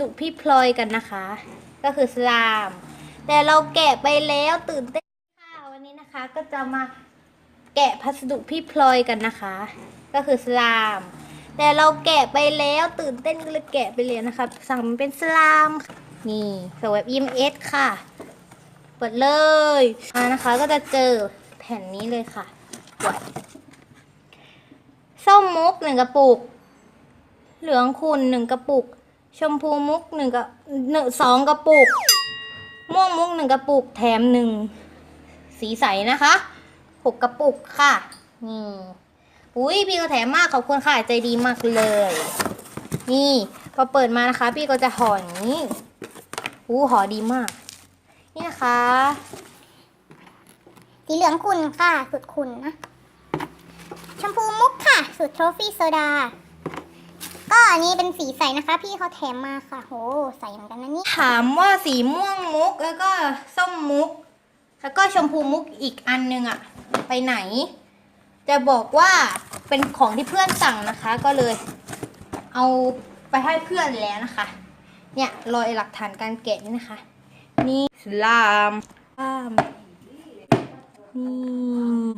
ดุพี่พลอยกันนะคะ ก็คือสลาม แต่เราแกะไปแล้วตื่นเต้นค่ะวันนี้นะคะ ก็จะมาแกะพัสดุพี่พลอยกันนะคะ ก็คือสลาม แต่เราแกะไปแล้วตื่นเต้นก็เลยแกะไปเลยนะคะ สั่งมันเป็นสลามค่ะนี่สวบ EMS ค่ะเปิดเลยอ่านะคะก็จะเจอแผ่นนี้เลยค่ะส้มมุกหนึ่งกระปุก เหลืองขุ่นหนึ่งกระปุก ชมพูมุกหนึ่งกระหนึ่งสองกระปุก ม่วงมุกหนึ่งกระปุกแถมหนึ่งสีใสนะคะหกกระปุกค่ะนี่อุ้ยพี่ก็แถมมากขอบคุณค่ะใจดีมากเลย นี่พอเปิดมานะคะ พี่ก็จะห่อนี้อู้ห่อดีมาก นี่นะคะสีเหลืองขุ่นค่ะสุดขุ่นนะชมพูมุกค่ะ สุดโทรฟี่โซดา ก็อันนี้เป็นสีใสนะคะ พี่เขาแถมมาค่ะ โหใสเหมือนกันนะนี่ถามว่าสีม่วงมุกแล้วก็ส้มมุก แล้วก็ชมพูมุกอีกอันหนึงอะไปไหน จะบอกว่าเป็นของที่เพื่อนสั่งนะคะ ก็เลย เอาไปให้เพื่อนแล้วนะคะ เนี่ยรอยหลักฐานการแกะนี่นะคะ นี่สลามลามนี่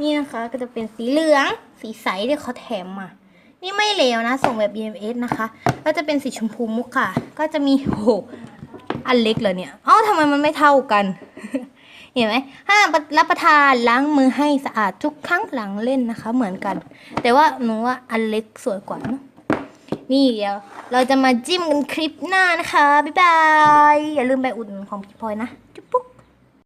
นี่นะคะก็จะเป็นสีเหลือง สีใสที่เขาแถมมา นี่ไม่เลวนะ ส่งแบบ EMS นะคะ ก็จะเป็นสีชมพูมุกค่ะ ก็จะมีโหอันเล็กเหรอเนี่ยเอ้าทำไมมันไม่เท่ากัน เห็นไหมห้ามรับประทานล้างมือให้สะอาดทุกครั้งหลังเล่นนะคะ เหมือนกัน แต่ว่าหนูว่าอันเล็กสวยกว่านะนี่เดี๋ยว เราจะมาจิ้มกันคลิปหน้านะคะ บ๊ายบาย อย่าลืมไปอุดหนุนของพี่พลอยนะ จุ๊บ